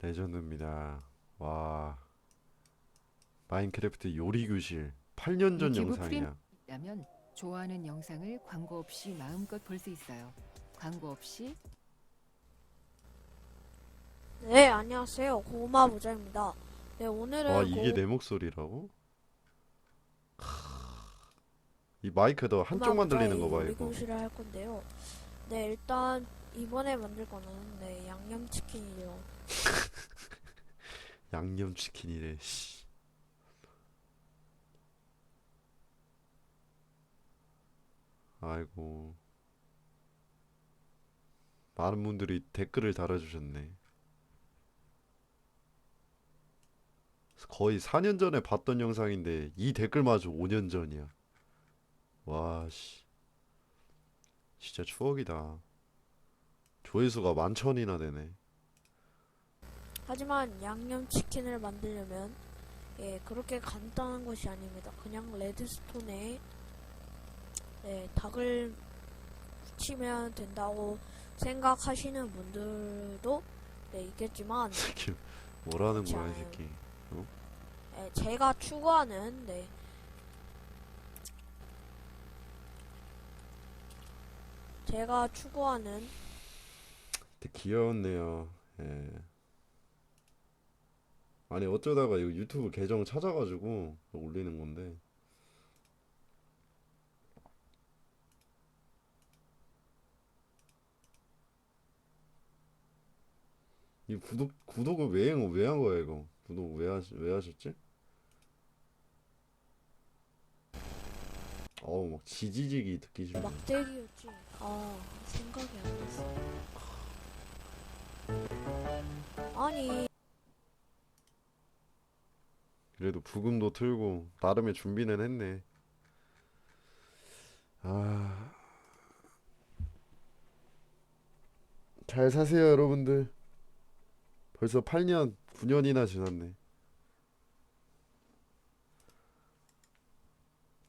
레전드입니다. 와. 마인크래프트 요리 교실 8년 전 유튜브 영상이야. 라면 좋아하는 영상을 광고 없이 마음껏 볼 수 있어요. 광고 없이 네, 안녕하세요. 고마 부자입니다. 네, 오늘은 와, 이게 고- 내 목소리라고? 크. 이 마이크 더 한쪽만 들리는 거 봐, 이거. 요리교실을 할 건데요. 네, 일단 이번에 만들 거는 네, 양념치킨이요. 양념치킨이래, 씨. 아이고. 많은 분들이 댓글을 달아주셨네. 거의 4년 전에 봤던 영상인데 이 댓글마저 5년 전이야. 와, 씨. 진짜 추억이다. 조회수가 만천이나 되네. 하지만 양념치킨을 만들려면 예, 그렇게 간단한 것이 아닙니다. 그냥 레드스톤에 네, 닭을 붙이면 된다고 생각하시는 분들도 네, 있겠지만 새끼 뭐라는 거야, 이. 새끼. 예, 제가 추구하는 네, 제가 추구하는 되게 귀여웠네요. 예. 아니 어쩌다가 이거 유튜브 계정 찾아가지고 올리는 건데 이 구독 구독을 왜왜 한 거야 이거 구독 왜 하시 왜 하셨지? 어우 막 지지직이 듣기 싫네. 막대기였지. 아 생각이 안 났어. 아니 그래도 부금도 틀고 나름의 준비는 했네. 아. 잘 사세요, 여러분들. 벌써 8년, 9년이나 지났네.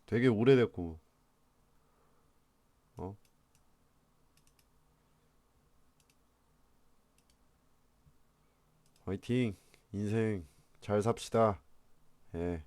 되게 오래됐고. 어? 화이팅! 인생 잘 삽시다. 예.